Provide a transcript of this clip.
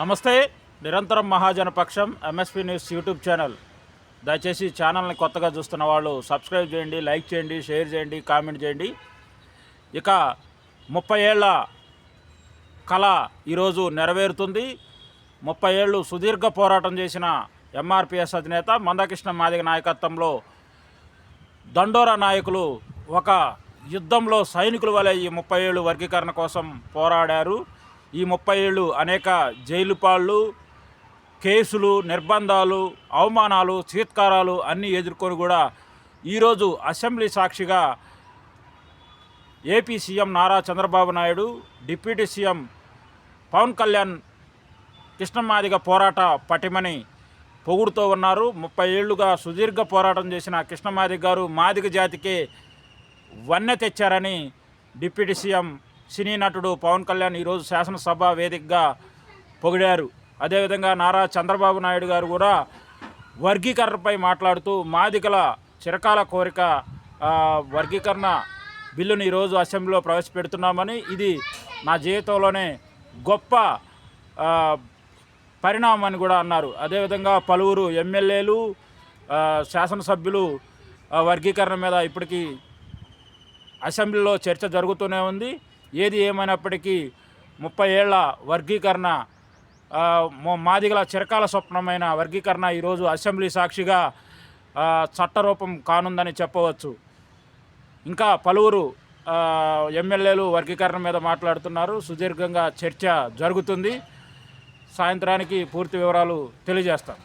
నమస్తే నిరంతరం మహాజనపక్షం ఎంఎస్పీ న్యూస్ యూట్యూబ్ ఛానల్ దయచేసి ఛానల్ని కొత్తగా చూస్తున్న వాళ్ళు సబ్స్క్రైబ్ చేయండి లైక్ చేయండి షేర్ చేయండి కామెంట్ చేయండి. ఇక ముప్పై ఏళ్ళ కళ ఈరోజు నెరవేరుతుంది. ముప్పై ఏళ్ళు సుదీర్ఘ పోరాటం చేసిన ఎంఆర్పిఎస్ అధినేత మందకృష్ణ మాదిగ నాయకత్వంలో దండోరా నాయకులు ఒక యుద్ధంలో సైనికుల వలె ఈ ముప్పై ఏళ్ళు వర్గీకరణ కోసం పోరాడారు. ఈ ముప్పై ఏళ్ళు అనేక జైలు పాళ్ళు కేసులు నిర్బంధాలు అవమానాలు చీత్కారాలు అన్నీ ఎదుర్కొని కూడా ఈరోజు అసెంబ్లీ సాక్షిగా AP CM Nara Chandrababu Naidu deputy CM Pawan Kalyan Krishna Madiga పోరాట పటిమని పొగుడుతూ ఉన్నారు. ముప్పై ఏళ్ళుగా సుదీర్ఘ పోరాటం చేసిన కృష్ణమాదిగ గారు మాదిగ జాతికి వన్నె తెచ్చారని డిప్యూటీ సీఎం సినీ నటుడు పవన్ కళ్యాణ్ ఈరోజు శాసనసభ వేదికగా పొగిడారు. అదేవిధంగా నారా చంద్రబాబు నాయుడు గారు కూడా వర్గీకరణపై మాట్లాడుతూ మాదికల చిరకాల కోరిక వర్గీకరణ బిల్లుని ఈరోజు అసెంబ్లీలో ప్రవేశపెడుతున్నామని ఇది నా జీవితంలోనే గొప్ప పరిణామం అని కూడా అన్నారు. అదేవిధంగా పలువురు ఎమ్మెల్యేలు శాసనసభ్యులు వర్గీకరణ మీద ఇప్పటికీ అసెంబ్లీలో చర్చ జరుగుతూనే ఉంది. ఏది ఏమైనప్పటికీ ముప్పై ఏళ్ళ వర్గీకరణ మాదిగల చిరకాల స్వప్నమైన వర్గీకరణ ఈరోజు అసెంబ్లీ సాక్షిగా చట్టరూపం కానుందని చెప్పవచ్చు. ఇంకా పలువురు ఎమ్మెల్యేలు వర్గీకరణ మీద మాట్లాడుతున్నారు. సుదీర్ఘంగా చర్చ జరుగుతుంది. సాయంత్రానికి పూర్తి వివరాలు తెలియజేస్తాం.